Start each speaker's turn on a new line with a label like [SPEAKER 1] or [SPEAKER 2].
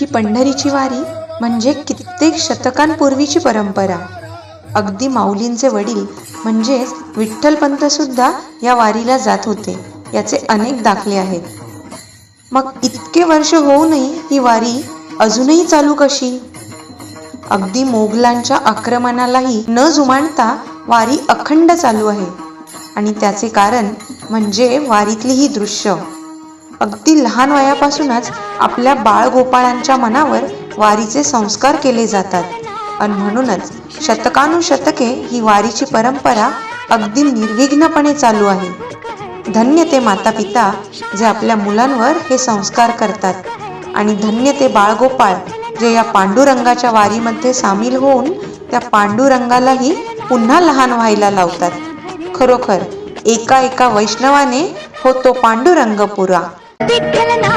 [SPEAKER 1] ही पंढरीची वारी म्हणजे कित्येक शतकांपूर्वीची परंपरा. अगदी माऊलींचे वडील म्हणजेच विठ्ठलपंत सुद्धा या वारीला जात होते याचे अनेक दाखले आहेत. मग इतके वर्ष होऊनही ही वारी अजूनही चालू कशी? अगदी मोगलांच्या आक्रमणालाही न जुमानता वारी अखंड चालू आहे. आणि त्याचे कारण म्हणजे वारीतली ही दृश्य. अगदी लहान वयापासूनच आपल्या बाळगोपाळांच्या मनावर वारीचे संस्कार केले जातात. आणि म्हणूनच शतकानुशतके ही वारीची परंपरा अगदी निर्विघ्नपणे चालू आहे. धन्य ते माता पिता जे आपल्या मुलांवर हे संस्कार करतात आणि धन्य ते बाळगोपाळ जे या पांडुरंगाच्या वारीमध्ये सामील होऊन त्या पांडुरंगालाही पुन्हा लहान व्हायला लावतात. खरोखर एका एका वैष्णवाने होतो पांडुरंग
[SPEAKER 2] దిక్కల నా